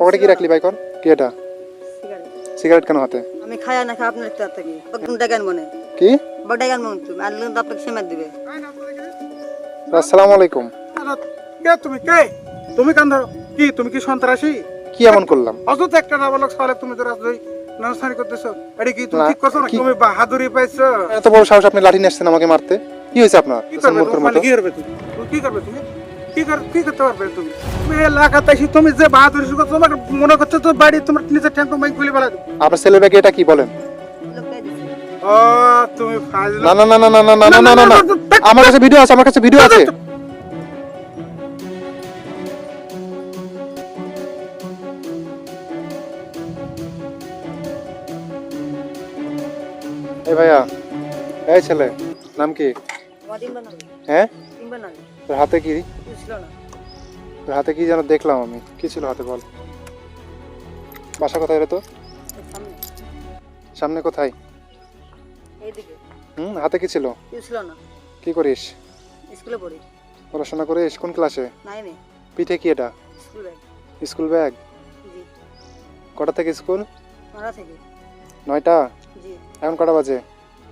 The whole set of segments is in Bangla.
পকেটে কি রাখলি বাইকর কি এটা? সিগারেট সিগারেট কেন হাতে? আমি খায়া না খাই আপনার তার থেকে কোন টাকার মনে। কি? বড় টাকার মনে তুমি আর তো আপনাকে সেমার দিবে। আসসালামু আলাইকুম। কে তুমি? কে? তুমি কান ধরো? কি তুমি কি সন্ত্রাসী? কি এমন করলাম? অযথা একটা নাবালক সালে তুমি তো রাজনৈ নানাস্থানি করতেছো। এটা কি তুমি না, ঠিক করছ না তুমি বাহাদুরি পাইছো? এত বড় সাহস আপনি লাঠি নিয়ে আসছেন আমাকে মারতে? কি হয়েছে আপনার? কি করবে? তুমি? কি করবে তুমি? কি কর কি করতে পারবে তুমি তুমি এলাকাতে এসে তুমি যে বাহাদুরি শুরু করছ তোমার মনে করছ তো বাড়ি তোমার নিজের ট্যাঙ্ক মাইক খুলে বেলা আপনার ছেলের ব্যাগে এটা কি বলেন ও তুমি ফাজলা না না না না না না না না না না আমার কাছে ভিডিও আছে আমার কাছে ভিডিও আছে এই ভাইয়া এই ছেলে নাম কি হ্যাঁ তোর হাতে কি? না। তোর হাতে কি যেন দেখলাম আমি? কি ছিল হাতে বল। বাসা কোথায় রে তো সামনে। সামনে কোথায়? এইদিকে। হুম হাতে কি ছিল? বুঝছিল না। কি করিস? স্কুলে পড়ি। পড়াশোনা করিস? কোন ক্লাসে? নাইনে। পিঠে কি এটা? School bag. School bag? জি। কটা থেকে স্কুল? থেকে। নয়টা? জি। এখন কটা বাজে?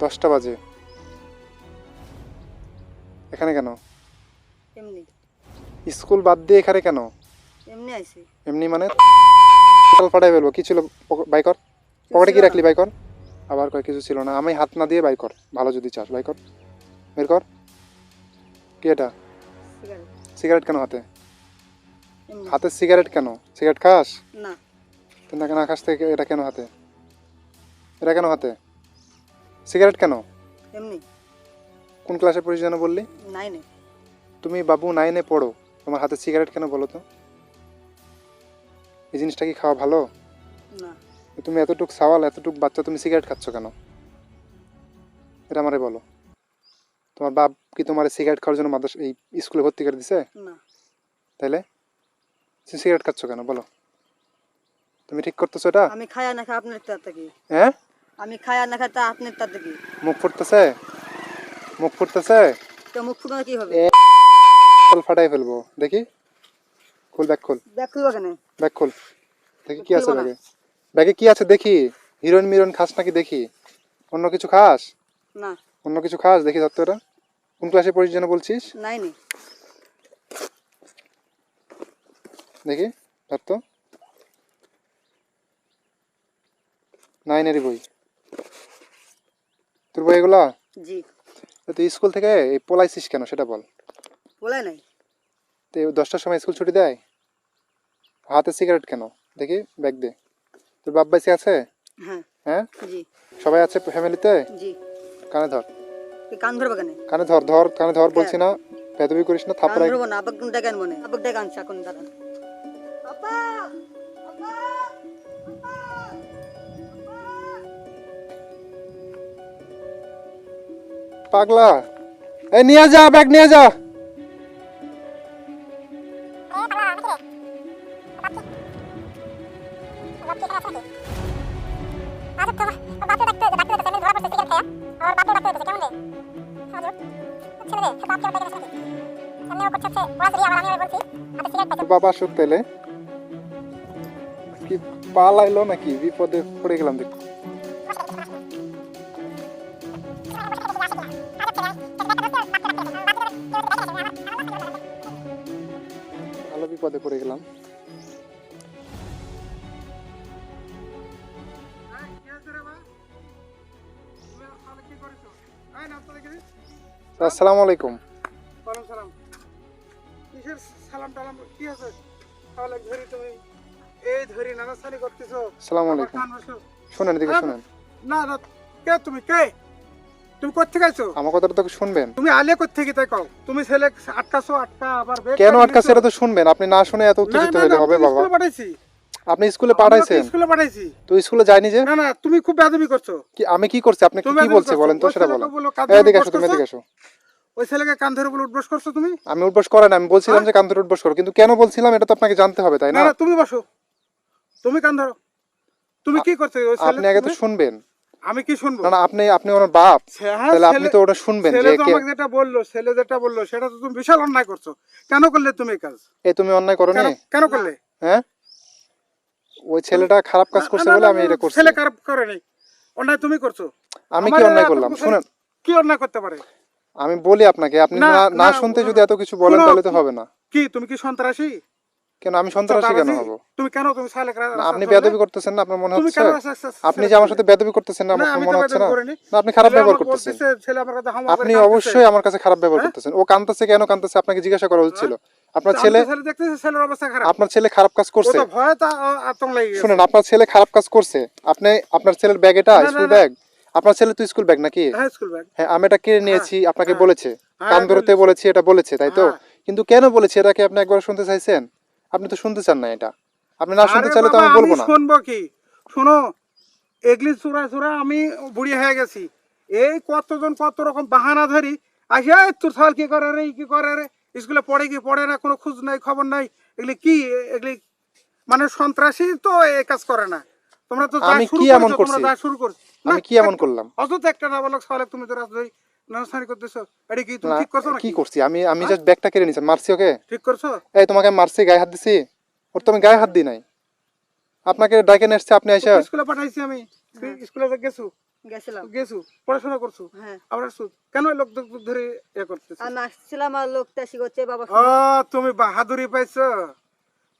দশটা বাজে। এখানে কেন? এমনি। স্কুল বাদ দিয়ে এখানে কেন? এমনি আইছি। এমনি মানে ফাটাই ফেলব। কি ছিল বাইকর? পকেটে কি রাখলি বাইকর? আবার কয় কিছু ছিল না। আমি হাত না দিয়ে বাইকর। ভালো যদি চাস বাইকর। বের কর। কি এটা? সিগারেট। কেন হাতে? হাতে সিগারেট কেন? সিগারেট খাস? না। তুই না না খাস থেকে এটা কেন হাতে? এটা কেন হাতে? সিগারেট কেন? এমনি। কোন ক্লাসে পড়িস যেন বললি? নাইনে। তুমি বাবু নাইনে পড়ো। তোমার হাতে সিগারেট কেন বলো তো? এই জিনিসটা কি খাওয়া ভালো? না। তুমি এতটুক সাওয়াল এতটুক বাচ্চা তুমি সিগারেট খাচ্ছ কেন? এটা আমারে বলো। তোমার বাপ কি তোমার সিগারেট খাওয়ার জন্য মাদ্রাসা এই স্কুলে ভর্তি করে দিছে? না। তাইলে? তুমি সিগারেট খাচ্ছ কেন? বলো। তুমি ঠিক করতেছো এটা? আমি খায়া না খাই আপনার তার থেকে হ্যাঁ? আমি খায়া না খাই তা আপনার তার থেকে মুখ ফুটতেছে? মুখ ফুটতেছে? তো মুখ ফুটানো কি হবে? কল ফাটাই ফেলব। দেখি? খুল ব্যাগ খুল। ব্যাগ খুলবো কেন? ব্যাগ খুল। দেখি কি আছে ব্যাগে। ব্যাগে কি আছে দেখি? হিরোইন মিরোইন খাস নাকি দেখি? অন্য কিছু খাস? না। অন্য কিছু খাস? দেখি ধরতো এটা কোন ক্লাসে পড়িস যেন বলছিস? নাইনে দেখি ধরতো নাইনেরই বই। তোর বই এগুলা? জি। তো তুই স্কুল থেকে এই পলাইছিস কেন সেটা বল। বলে নাই। তো দশটার সময় স্কুল ছুটি দেয়? হাতে সিগারেট কেন? দেখি ব্যাগ দে। তোর বাপ বাইসে আছে? হ্যাঁ। হ্যাঁ? জি। সবাই আছে ফ্যামিলিতে? জি। কানে ধর। কান ধরবো কেন? কানে ধর ধর কানে ধর বলছি না। বেদবি করিস না থাপড়া ধরবো না আবার কোন মনে? আবার দাঁড়ান পাগলা। এ নিয়ে যা ব্যাগ নিয়ে যা। বাবা আসুক তাইলে কি পালাইলো নাকি? বিপদে পড়ে গেলাম দেখ। ভালো বিপদে পড়ে গেলাম। আসসালামু আলাইকুম। সালাম টালাম কি আছে? তাহলে ধরি তুমি। এই ধরি করতেছো। আসসালামু আলাইকুম। শুনেন এদিকে শুনেন। না না কে তুমি? কে? তুমি কোথেকে আইছো? আমার কথাটা তো শুনবেন। তুমি আলে কোথেকে তাই কও? তুমি ছেলে আটকাছো আটকা আবার কেন করে আটকা দিছো। সেটা তো শুনবেন। আপনি না শুনে এত উত্তেজিত হবে বাবা। পাঠাইছি। আপনি স্কুলে পাঠাইছেন? স্কুলে পাঠাইছি। তো স্কুলে যায়নি যে? না না তুমি খুব বেদবি করছ। কি আমি কি করছি? আপনি কি বলছে বলেন তো সেটা বলেন এদিকে আসো তুমি এদিকে আসো। ওই ছেলেকে কান ধরে বলে উঠবস করছ তুমি? আমি উঠবস করেন আমি বলছিলাম যে কান্তর উঠবস করো। কিন্তু কেন বলছিলাম এটা তো আপনাকে জানতে হবে তাই না? না না তুমি বসো। তুমি কান ধরো। তুমি কি করছ? ওই ছেলে আপনি আগে তো শুনবেন। আমি কি শুনব? না না আপনি আপনি ওনার বাপ। হ্যাঁ, তাহলে আপনি তো ওটা শুনবেন যে কে আমাকে যেটা বলল ছেলে যেটা বলল সেটা তো তুমি বিশাল অন্যায় করছ। কেন করলে তুমি এই কাজ? এ তুমি অন্যায় করো কেন কেন করলে? হ্যাঁ? ওই ছেলেটা খারাপ কাজ করছে বলে আমি এটা করছি। ছেলে খারাপ করে নাই অন্যায় তুমি করছ। আমি কি অন্যায় করলাম? শুনেন। কি অন্যায় করতে পারে? আমি বলি আপনাকে আপনি না, শুনতে যদি এত কিছু বলেন তাহলে তো হবে না। কি তুমি কি সন্ত্রাসী? কেন আমি সন্ত্রাসী কেন? হব? তুমি কেন তুমি আপনি বেয়াদবি করতেছেন না আপনার মনে হচ্ছে আচ্ছা, আচ্ছা, আচ্ছা, আপনি যে আমার সাথে বেয়াদবি করতেছেন না আমার মনে হচ্ছে না। আপনি খারাপ ব্যবহার করতেছেন। আপনি অবশ্যই আমার কাছে খারাপ ব্যবহার হ্যাঁ? করতেছেন। ও কাঁদতেছে কেন কাঁদতেছে আপনাকে জিজ্ঞাসা করা উচিত ছিল। আপনার ছেলে ছেলে দেখতেছি ছেলের অবস্থা খারাপ। আপনার ছেলে খারাপ কাজ করছে। শুনেন আপনার ছেলে খারাপ কাজ করছে। আপনি আপনার ছেলের ব্যাগ এটা স্কুল ব্যাগ? আপনার ছেলে তো স্কুল ব্যাগ নাকি? হ্যাঁ স্কুল ব্যাগ। হ্যাঁ আমি এটা কিনে নিয়েছি আপনাকে হ্যাঁ। বলেছে। হ্যাঁ, কান ধরতে বলেছি। এটা বলেছে তাই তো? হ্যাঁ। কিন্তু কেন বলেছে? এটাকে আপনি একবার শুনতে চাইছেন? আপনি তো শুনতে চান না এটা। আপনি না শুনতে চাইলে তো আমি বলব না। শুনব কি? শোনো এগলি চূড়া চূড়া আমি বুড়ি হয়ে গেছি। এই কতজন কত রকম বাহানা ধরি। আসে "এই তোর সাল কি করে রে কি করে রে? স্কুলে পড়ে কি পড়ে না কোনো খোঁজ নাই খবর নাই। এগুলি কি? এগুলি মানে সন্ত্রাসী তো এই কাজ করে না। তোমরা তো আমি শুরু কি এমন করছি? যা শুরু করছ। আমি কি এমন করলাম? অযথা একটা না বলক সালে তুমি তো নাস্তানি করতেছো। এটা কি তুমি ঠিক করছ না কি করছি? আমি আমি জাস্ট ব্যাগটা কেড়ে নিয়েছি। মারছি ওকে? ঠিক করছ? এই তোমাকে মারছি গায়ে হাত দিছি। ওর তো আমি গায়ে হাত দিই নাই। আপনাকে ডাকে আপনি এসে স্কুলে পাঠাইছি আমি। স্কুলে তো গেছো? গেছিলাম। গেছো? পড়াশোনা করছ? হ্যাঁ। আবার আসছো? কেন লোক ধরে ইয়ে করতেছো? আমি আসছিলাম আর লোক তাসি করছে বাবা ও তুমি বাহাদুরি পাইছো।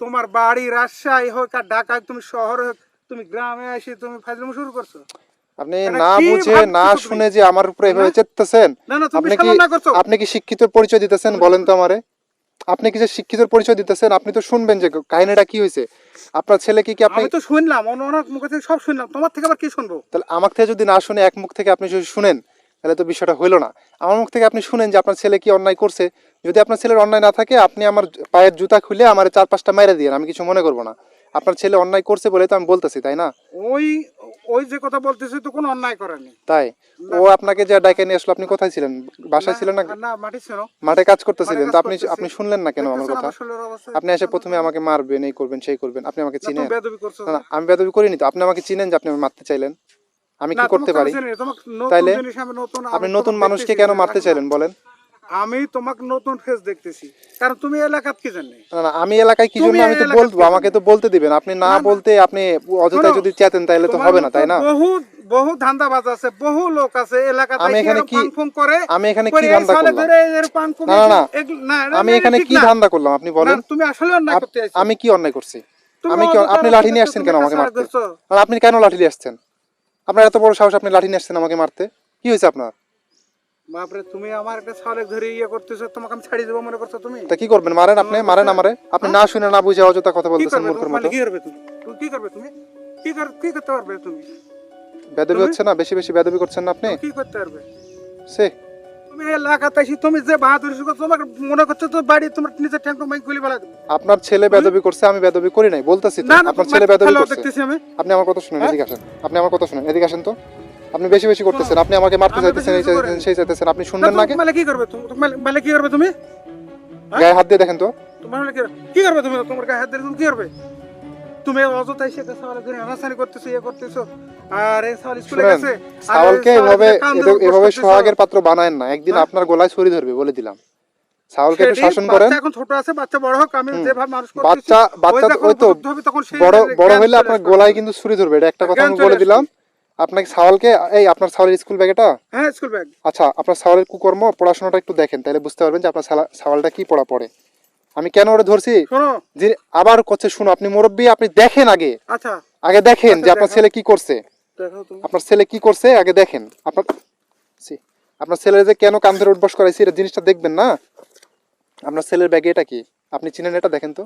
তোমার বাড়ি রাজশাহী হোক আর ঢাকায় তুমি শহর হোক তুমি গ্রামে এসে তুমি ফাজলামো শুরু করছ। আপনি না বুঝে না শুনে যে আমার উপরে এভাবে? চেতেছেন আপনি কি আপনি কি শিক্ষিত পরিচয় দিতেছেন বলেন তো আমারে? আপনি কি যে শিক্ষিত পরিচয় দিতেছেন আপনি তো শুনবেন যে কাহিনীটা কি হয়েছে। আপনার ছেলে কি কি আপনি আমি তো শুনলাম অন্য অনেক মুখ থেকে সব শুনলাম। তোমার থেকে আবার কি শুনব? তাহলে আমার থেকে যদি না শুনে এক মুখ থেকে আপনি যদি শুনেন তাহলে তো বিষয়টা হইল না। আমার মুখ থেকে আপনি শুনেন যে আপনার ছেলে কি অন্যায় করছে। যদি আপনার ছেলের অন্যায় না থাকে আপনি আমার পায়ের জুতা খুলে আমার চার পাঁচটা মেরে দিয়ে আমি কিছু মনে করব না। আপনার ছেলে অন্যায় করছে বলে তো আমি বলতেছি তাই না? ওই ওই যে কথা বলতেছি তো কোনো অন্যায় করেনি। তাই? ও আপনাকে যে ডাকে নিয়ে আসলো আপনি কোথায় ছিলেন? বাসায় ছিলেন না? না মাটি ছিল। মাঠে কাজ করতেছিলেন তো আপনি আপনি শুনলেন না কেন আমার কথা? আপনি এসে প্রথমে আমাকে মারবেন এই করবেন সেই করবেন আপনি আমাকে চিনেন। না আমি বেদবি করিনি তো আপনি আমাকে চিনেন যে আপনি আমাকে মারতে চাইলেন? আমি কি করতে পারি? তাইলে? আপনি নতুন মানুষকে কেন মারতে চাইলেন বলেন? আমি তোমাকে নতুন ফেস দেখতেছি। কারণ তুমি এলাকাত কি জানি না না আমি এলাকায় কি জন্য আমি তো বলব? আমাকে তো বলতে দিবেন। আপনি না। বলতে আপনি অযথা যদি চেতেন তাহলে তো হবে না তাই না? বহু বহু ধান্দাবাজ আছে বহু লোক আছে এলাকাতে আমি এখানে কি- করে আমি এখানে কি ধান্দা করলাম? না, না, আমি এখানে কি ধান্দা করলাম? আপনি বলেন। তুমি আসলে অন্যায় করতে। আমি কি অন্যায় করছি? আমি কি আপনি লাঠি নিয়ে আসছেন কেন আমাকে মারতে? আপনি কেন লাঠি নিয়ে আসছেন? আপনার এত বড় সাহস আপনি লাঠি নিয়ে আসছেন আমাকে মারতে? কি হয়েছে আপনার? বাপরে তুমি আমার একটা ছালে ধরে ইয়ে করতেছো তোমাকে আমি ছাড়িয়ে দেবো মনে করছ তুমি? তা কি করবেন? মারেন আপনি মারেন আমারে। আপনি না শুনে না বুঝে অযথা কথা বলতেছেন মূর্খের মতো। কি করবে তুমি? তুমি কি করবে তুমি? কি কর কি করতে পারবে তুমি? বেদবি হচ্ছে না? বেশি বেশি বেদবি করছেন না আপনি? কি করতে পারবে? সে। তুমি এলাকাতে এসে তুমি যে বাহাদুরি শিখো তোমাকে মনে করছ তো বাড়ি তোমার নিজের ট্যাঙ্ক মাইক ফেলা আপনার ছেলে বেদবি করছে আমি বেদবি করি নাই। বলতেছি তো আপনার ছেলে বেদবি করছে। আমি। আপনি আমার কথা শুনেন হ্যাঁ? এদিকে আসেন। আপনি আমার কথা শুনেন এদিকে আসেন তো। আপনি বেশি বেশি করতেছেন আপনি আমাকে মারতে চাইতেছেন এই চাইতেছেন সেই চাইতেছেন। আপনি শুনবেন না তুমি মানে কি করবে? তুমি মানে- কি করবে তুমি? হ্যাঁ? গায়ে হাত দিয়ে দেখেন তো। তোমার মানে কি করবে? তুমি? তোমার গায়ে হাত দিয়ে তুমি কি করবে? তুমি অযথা এসে একটা সাওয়ালে ধরে হানাসানি করতেছো ইয়ে করতেছো আর এই সাওয়াল স্কুলে গেছে সাওয়ালকে এভাবে এভাবে-। সোহাগের পাত্র বানায়েন না। একদিন হ্যাঁ? আপনার গলায় ছুরি ধরবে বলে দিলাম। সাওয়ালকে একটু শাসন করেন। এখন ছোট আছে বাচ্চা বড় হোক আমি যেভাবে মানুষ করতেছি বাচ্চা বাচ্চা ওই তো বড় বড় হইলে আপনার গলায় কিন্তু ছুরি ধরবে এটা একটা কথা আমি বলে দিলাম। আপনাকে সাওয়ালকে এই আপনার সাওয়ালের স্কুল ব্যাগ এটা? হ্যাঁ স্কুল ব্যাগ আচ্ছা আপনার সাওয়ালের কুকর্ম পড়াশোনাটা একটু দেখেন তাহলে বুঝতে পারবেন যে আপনার সাওয়ালটা কি পড়া পড়ে। আমি কেন ওরে ধরছি? শোনো। যে আবার করছে শুনো আপনি মুরব্বী আপনি দেখেন আগে। আচ্ছা। আগে দেখেন যে আচ্ছা, আপনার ছেলে কি করছে। আপনার ছেলে কি করছে আগে দেখেন। আপনার আপনার ছেলের যে কেন কান ধরে উঠবস করাইছি এটা জিনিসটা দেখবেন না? আপনার ছেলের ব্যাগে এটা কি? আপনি চিনেন এটা দেখেন তো।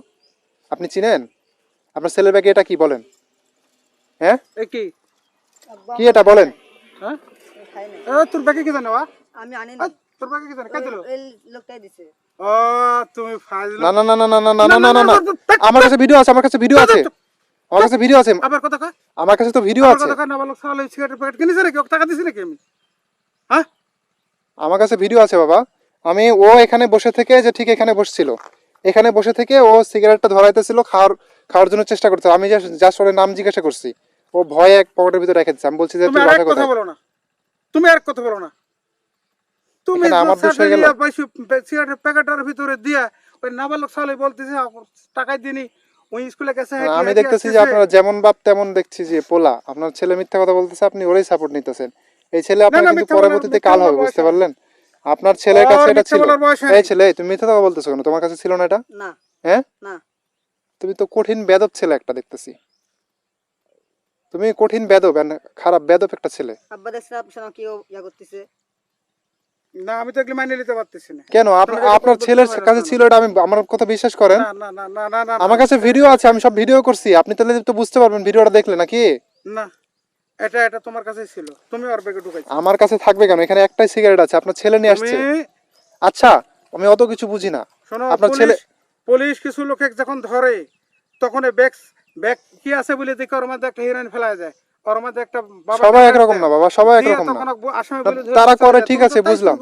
আপনি চিনেন? আপনার ছেলের ব্যাগে এটা কি বলেন? হ্যাঁ? এ কি? কি এটা বলেন হ্যাঁ তোর ব্যাগে কি জানো বা আমি আনি না তোর ব্যাগে কি জানো কাজ দিল এই লোকটাই দিছে ও তুমি ফাইল না না না না না না না না না আমার কাছে ভিডিও আছে আমার কাছে ভিডিও আছে আমার কাছে ভিডিও আছে আবার কথা কয় আমার কাছে তো ভিডিও আছে কথা কয় না বলো সালে সিগারেট প্যাকেট কিনেছে নাকি ওকে টাকা দিছি নাকি আমি হ্যাঁ আমার কাছে ভিডিও আছে বাবা আমি ও এখানে বসে থেকে যে ঠিক এখানে বসছিল এখানে বসে থেকে ও সিগারেটটা ধরাইতেছিল খাওয়ার খাওয়ার জন্য চেষ্টা করতে আমি জাস্ট ওর নাম জিজ্ঞাসা করছি ও ভয়ে এক পকেটের ভিতরে রেখে দিচ্ছে। আমি বলছি যে তুমি আর কথা বলো না। তুমি আর কথা বলো না। তুমি আমার দোষ হয়ে গেল? সিগারেটের প্যাকেটের ভিতরে দিয়া ওই নাবালক সালে বলতেছে টাকা দিনি ওই স্কুলে গেছে না, আমি দেখতেছি যে আপনারা যেমন বাপ তেমন দেখছি যে পোলা। আপনার ছেলে মিথ্যা কথা বলতেছে আপনি ওরই সাপোর্ট নিতেছেন। এই ছেলে আপনার কিন্তু পরবর্তীতে কাল হবে বুঝতে পারলেন? আপনার ছেলের কাছে এটা ছিল। এই ছেলে তুমি মিথ্যা কথা বলতেছো কেন? তোমার কাছে ছিল না এটা? না। হ্যাঁ? না। তুমি তো কঠিন বেদব ছেলে একটা দেখতেছি। তুমি কঠিন বেদব খারাপ বেদব একটা ছেলে। আব্বা আপনার কি ইয়া করতেছে। না আমি তো এগুলো মাইনে নিতে পারতেছি না। কেন? আপনি আপনার ছেলের কাছে ছিল এটা আমি আমার কথা বিশ্বাস করেন? না না না না না আমার কাছে ভিডিও আছে আমি সব ভিডিও করছি। আপনি তাহলে তো বুঝতে পারবেন ভিডিওটা দেখলে নাকি? না এটা এটা তোমার কাছেই ছিল। তুমি ওর ব্যাগে ঢুকাইছো। আমার কাছে থাকবে কেন? এখানে একটাই সিগারেট আছে আপনার ছেলে নিয়ে আসছে। আচ্ছা আমি অত কিছু বুঝি না। শোনো আপনার ছেলে- পুলিশ কিছু লোকে যখন ধরে তখন ব্যাগ ব্যাগ কি আছে বলে দেখে ওর মধ্যে একটা হিরোইন ফেলা যায় ওর মধ্যে একটা বাবা সবাই একরকম না বাবা সবাই একরকম না। তারা করে ঠিক আছে, বুঝলাম।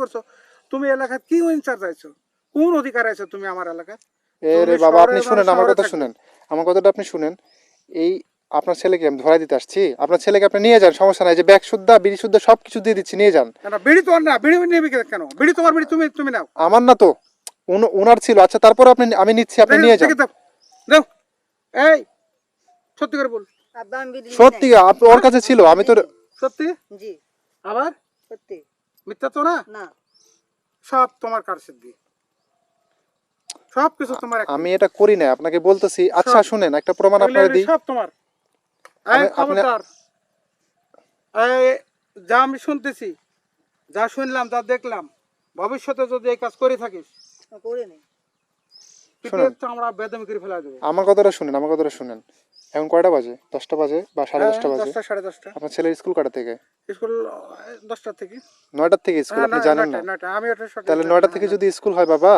তুমি এলাকায় কি ইনচার্জ আইছো? কোন অধিকার আছে তুমি আমার এলাকায়? বাবা আপনি শুনেন আমার কথা শুনেন। আমার কথাটা আপনি শুনেন। এই আপনার ছেলেকে আমি ধরাই দিতে আসছি। আপনার ছেলেকে আপনি নিয়ে যান সমস্যা নাই। যে ব্যাগ শুদ্ধা বিড়ি শুদ্ধা সব কিছু দিয়ে দিচ্ছি নিয়ে যান। বিড়ি তোমার না বিড়ি নেবে কেন? বিড়ি তোমার বিড়ি তুমি তুমি নাও। আমার না তো উন- উনার ছিল। আচ্ছা তারপর আপনি আমি নিচ্ছি আপনি নিয়ে যান। এই সত্যি করে বল। সত্যি। আপ- ওর কাছে ছিল আমি তো সত্যি? জি। আবার? সত্যি। মিথ্যা তো না? না। সব তোমার কার সিদ্ধি? সব কিছু তোমার এক- আমি এটা করি না আপনাকে বলতেছি। আচ্ছা সব। শুনেন একটা প্রমাণ আপনাকে দিই। সব তোমার। এই আমি- আপনি- খবরদার। এই যা আমি শুনতেছি যা শুনলাম যা দেখলাম ভবিষ্যতে যদি এই কাজ করে থাকিস করে নেই শুনুন। তো আমরা বেদম করে ফেলা দেবো। আমার কথাটা শুনেন আমার কথাটা শুনেন। এখন কয়টা বাজে? দশটা বাজে বা সাড়ে হ্যাঁ, দশটা বাজে? দশটা সাড়ে দশটা। আপনার ছেলের স্কুল কাটা থেকে? স্কুল দশটা থেকে। নয়টার থেকে স্কুল হ্যাঁ, আপনি জানেন না। আমি তাহলে নয়টা থেকে যদি স্কুল হয় বাবা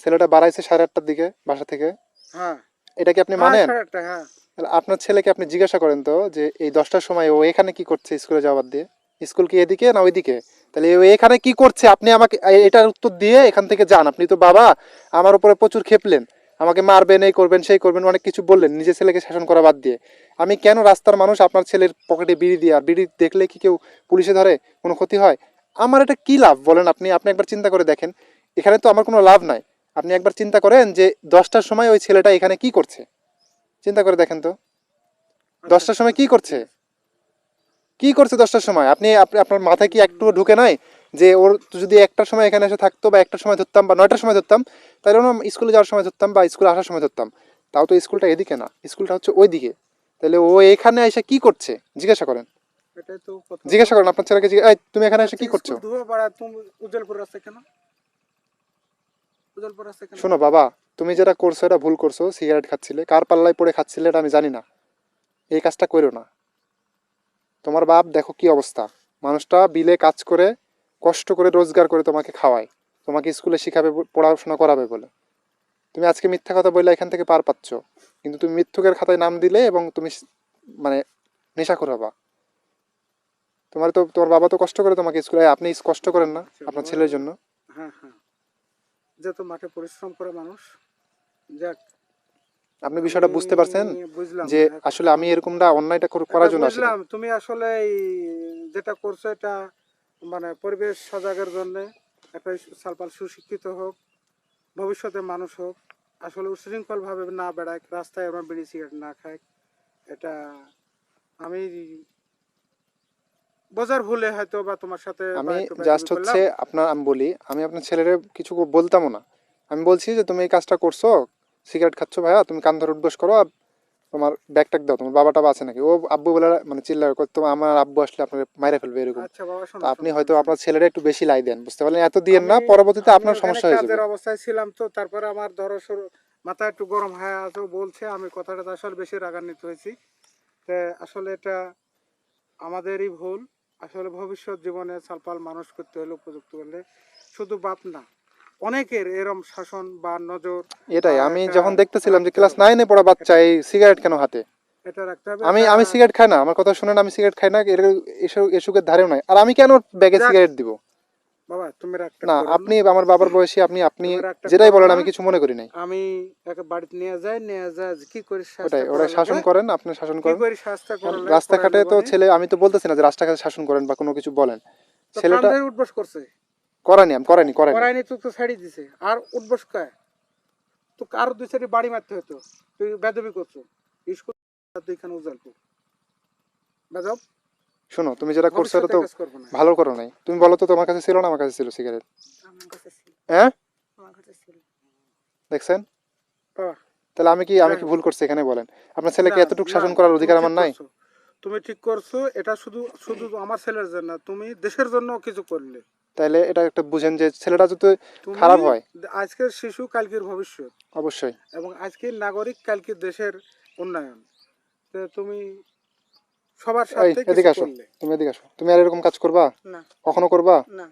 ছেলেটা বাড়াইছে সাড়ে আটটার দিকে বাসা থেকে। হ্যাঁ। এটা কি আপনি হ্যাঁ, মানেন? হ্যাঁ। তাহলে আপনার ছেলেকে আপনি জিজ্ঞাসা করেন তো যে এই দশটার সময় ও এখানে কি করছে স্কুলে যাওয়ার দিয়ে? স্কুল কি এদিকে না ওইদিকে? তাহলে ও এখানে কি করছে? আপনি আমাকে এটার উত্তর দিয়ে এখান থেকে যান। আপনি তো বাবা আমার উপরে প্রচুর খেপলেন। আমাকে মারবেন, এই করবেন, সেই করবেন, অনেক কিছু বললেন, নিজের ছেলেকে শাসন করা বাদ দিয়ে। আমি কেন রাস্তার মানুষ আপনার ছেলের পকেটে বিড়ি দিয়ে, আর বিড়ি দেখলে কি কেউ পুলিশে ধরে, কোনো ক্ষতি হয়? আমার এটা কি লাভ বলেন আপনি? আপনি একবার চিন্তা করে দেখেন। এখানে তো আমার কোনো লাভ নাই। আপনি একবার চিন্তা করেন যে দশটার সময় ওই ছেলেটা এখানে কি করছে। চিন্তা করে দেখেন তো। দশটার সময় কি করছে? কি করছে দশটার সময়? আপনি আপনি, আপনার মাথায় কি একটু ঢুকে নাই? যে ওর যদি একটার সময় এখানে এসে থাকতো বা একটার সময় ধরতাম বা নয়টার সময় ধরতাম তাহলে ওর স্কুলে যাওয়ার সময় ধরতাম বা স্কুলে আসার সময় ধরতাম। তাও তো স্কুলটা এদিকে না স্কুলটা হচ্ছে ওই দিকে তাহলে ও এখানে এসে কি করছে? জিজ্ঞাসা করেন। জিজ্ঞাসা করেন আপনার ছেলেকে জিজ্ঞা- এই, তুমি এখানে এসে কি করছ? শোনো বাবা তুমি যেটা করছ এটা ভুল করছ সিগারেট খাচ্ছিলে কার পাল্লায় পড়ে খাচ্ছিলে এটা আমি জানি না। এই কাজটা করো না। তোমার বাপ দেখো কি অবস্থা। মানুষটা বিলে কাজ করে কষ্ট করে রোজগার করে তোমাকে খাওয়ায়। তোমাকে স্কুলে শিখাবে পড়াশোনা করাবে বলে। তুমি আজকে মিথ্যা কথা বললে এখান থেকে পার পাচ্ছ। কিন্তু তুমি মিথ্যুকের খাতায় নাম দিলে এবং তুমি মানে নেশাখোর হবা। তোমার তো তোমার বাবা তো কষ্ট করে তোমাকে স্কুলে আপনি কষ্ট করেন না আপনার ছেলের জন্য। হ্যাঁ হ্যাঁ। যেহেতু মাঠে পরিশ্রম করে মানুষ যাক। আপনি বিষয়টা বুঝতে পারছেন আমি যে আসলে আমি এরকমটা অন্যায়টা করার জন্য আসলে বুঝলাম তুমি আসলে যেটা করছ এটা মানে পরিবেশ সজাগের জন্য একটা সালপাল সুশিক্ষিত হোক ভবিষ্যতে মানুষ হোক আসলে উশৃঙ্খল ভাবে না বেড়ায় রাস্তায় আমরা বিড়ি সিগারেট না খায় এটা আমি বোঝার ভুলে হয়তো বা তোমার সাথে আমি জাস্ট হচ্ছে আপনার আমি বলি আমি আপনার ছেলেরে কিছু বলতামও না। আমি বলছি যে তুমি এই কাজটা করছ সিগারেট খাচ্ছ ভাইয়া তুমি কান ধরে উঠবস করো আর তোমার ব্যাগ ট্যাগ দাও তোমার বাবা টাবা আছে নাকি? ও আব্বু বলে মানে চিল্লার করতো আমার আব্বু আসলে আপনার মাইরে ফেলবে এরকম। আচ্ছা তো আপনি হয়তো আপনার ছেলেরা একটু বেশি লাই দেন বুঝতে পারলেন? এত দিয়েন না পরবর্তীতে আপনার সমস্যা হয়ে যাবে। অবস্থায় ছিলাম তো তারপরে আমার ধরো মাথা একটু গরম হয়ে আছে বলছে আমি কথাটা আসলে বেশি রাগান্বিত হয়েছি। তে আসলে এটা আমাদেরই ভুল। আসলে ভবিষ্যৎ জীবনে সালপাল মানুষ করতে হলে উপযুক্ত হলে শুধু বাপ না অনেকের এরম শাসন বা নজর এটাই আমি যখন দেখতেছিলাম যে ক্লাস নাইনে পড়া বাচ্চা এই সিগারেট কেন হাতে? এটা রাখতে হবে। আমি আমি সিগারেট খাই না আমার কথা শুনেন আমি সিগারেট খাই না এর এসুকের ধারেও নাই। আর আমি কেন ব্যাগে সিগারেট দিব? বাবা তুমি না আপনি আমার বাবার বয়সী আপনি আপনি যেটাই বলেন আমি কিছু মনে করি নাই। আমি একে বাড়িতে নিয়ে যাই নিয়ে যাই কি করে ওটাই ওরা শাসন করেন আপনি শাসন কি করেন। করে শাস্তি করা রাস্তাঘাটে তো ছেলে আমি তো বলতেছি না যে রাস্তাঘাটে শাসন করেন বা কোনো কিছু বলেন। ছেলেটা উঠবস করছে। করানি আমি করানি করানি তো তো ছাড়ি দিছে। আর উঠবস কায়? তো কারও দুই সাইডে বাড়ি মারতে হতো তুই বেদবি করছ। উজালপুর বেদব? শোনো তুমি যেটা করছ এটা তো ভালো করো নাই। তুমি বলো তো তোমার কাছে ছিল না আমার কাছে ছিল সিগারেট আমার কাছে ছিল। হ্যাঁ? আমার কাছে ছিল। দেখছেন? তাহলে আমি কি আমি কি ভুল করছি এখানে বলেন? আপনার ছেলেকে এতটুকু শাসন করার অধিকার আমার নাই? তুমি ঠিক করছ এটা শুধু শুধু আমার ছেলের জন্য তুমি দেশের জন্য কিছু করলে। তাহলে এটা একটা বুঝেন যে ছেলেটা যদি খারাপ হয়। আজকের শিশু কালকের ভবিষ্যৎ। অবশ্যই। এবং আজকের নাগরিক কালকের দেশের উন্নয়ন। তুমি সবার সাথে এদিকে আসো। তুমি এদিকে আসো। তুমি আর এরকম কাজ করবা? না। কখনো করবা? না।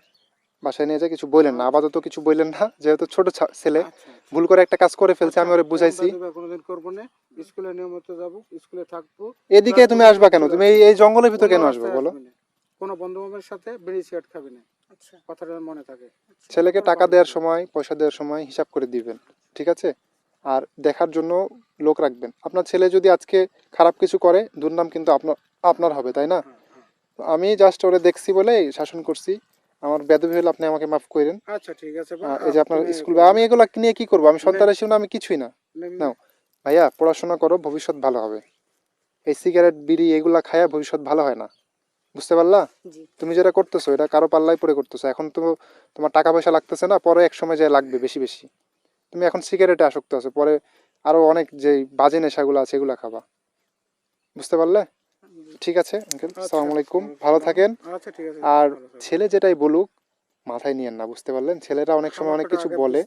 বাসায় নিয়ে যা কিছু বললেন না। আপাতত কিছু বললেন না। যেহেতু ছোট ছেলে আচ্ছা, আচ্ছা। ভুল করে একটা কাজ করে ফেলছে আমি ওরে আচ্ছা, বুঝাইছি। কোনোদিন করব না? স্কুলে নিয়মিত যাব স্কুলে থাকব। এদিকে তুমি আসবা কেন? তুমি এই জঙ্গলের ভিতর কেন আসবে বলো? কোনো বন্ধু বান্ধবের সাথে বিড়ি সিগারেট খাবি না। কথাটা মনে থাকে। ছেলেকে টাকা দেওয়ার সময় পয়সা দেওয়ার সময় হিসাব করে দিবেন ঠিক আছে? আর দেখার জন্য লোক রাখবেন। আপনার ছেলে যদি আজকে খারাপ কিছু করে দুর্নাম কিন্তু আপনার আপনার হবে তাই না? হ্যাঁ, হ্যাঁ। আমি জাস্ট ওরে দেখছি বলে শাসন করছি। আমার বেদবি হলে আপনি আমাকে মাফ করেন। আচ্ছা ঠিক আছে। এই যে আপনার স্কুল আমি এগুলো নিয়ে কি করব? আমি সন্তান হিসেবে আমি কিছুই না। নাও। ভাইয়া পড়াশোনা করো ভবিষ্যৎ ভালো হবে। এই সিগারেট বিড়ি এগুলা খায়া ভবিষ্যৎ ভালো হয় না। বুঝতে পারলা? তুমি যেটা করতেছো এটা কারও পাল্লাই পরে করতেছো। এখন তো তোমার টাকা পয়সা লাগতেছে না পরে এক সময় যায় লাগবে বেশি বেশি। তুমি এখন সিগারেটে আসক্ত আছো পরে আরও অনেক যে বাজে নেশাগুলো আছে এগুলা খাবা। বুঝতে পারলে? ঠিক আছে আঙ্কেল আচ্ছা, আলাইকুম ভালো থাকেন। আচ্ছা ঠিক আছে আর ছেলে যেটাই বলুক মাথায় নিয়েন না বুঝতে পারলেন? ছেলেরা অনেক সময় অনেক কিছু বলে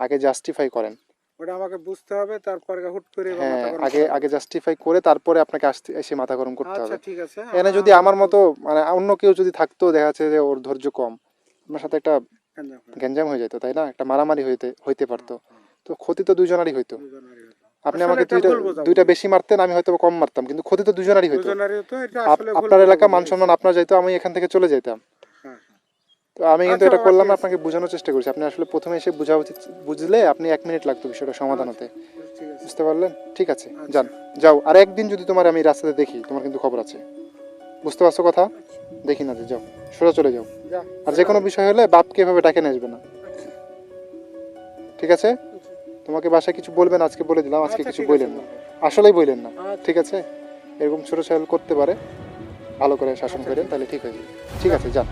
আগে জাস্টিফাই করেন। ওটা আমাকে বুঝতে হবে তারপরে হুট করে হ্যাঁ আগে আগে জাস্টিফাই করে তারপরে আপনাকে আসতে এসে মাথা গরম করতে আচ্ছা হবে। ঠিক আছে এখানে যদি আমার মতো মানে অন্য কেউ যদি থাকতো দেখা যাচ্ছে যে ওর ধৈর্য কম আপনার সাথে একটা গ্যাঞ্জাম হয়ে যেত তাই না? একটা মারামারি হইতে হইতে পারতো। তো ক্ষতি তো দুজনারই হইতো। আপনি আমাকে দুইটা দুইটা বেশি মারতেন আমি হয়তো কম মারতাম কিন্তু ক্ষতি তো দুজনারই হইতো। আপনার এলাকা মান সম্মান আপনার যাইতো আমি এখান থেকে চলে যেতাম। তো আমি কিন্তু আচ্ছা এটা করলাম না আপনাকে বোঝানোর চেষ্টা করছি। আপনি আসলে প্রথমে এসে বোঝা উচিত বুঝলে আপনি এক মিনিট লাগতো বিষয়টা সমাধান হতে বুঝতে পারলেন? ঠিক আছে আচ্ছা। যান যাও। আর একদিন যদি তোমার আমি রাস্তাতে দেখি তোমার কিন্তু খবর আছে। বুঝতে পারছ কথা? দেখি না যে যাও। সোজা চলে যাও। আর যে কোনো বিষয় হলে বাপকে এভাবে ডাকে নিয়ে আসবে না। আচ্ছা। ঠিক আছে? তোমাকে বাসায় কিছু বলবেন আজকে বলে দিলাম আজকে আচ্ছা, কিছু বললেন না আসলেই বললেন না। আচ্ছা। ঠিক আছে? এরকম ছোট ছেলে করতে পারে। ভালো করে শাসন আচ্ছা, করেন তাহলে ঠিক হয়ে যাবে। ঠিক আছে যান।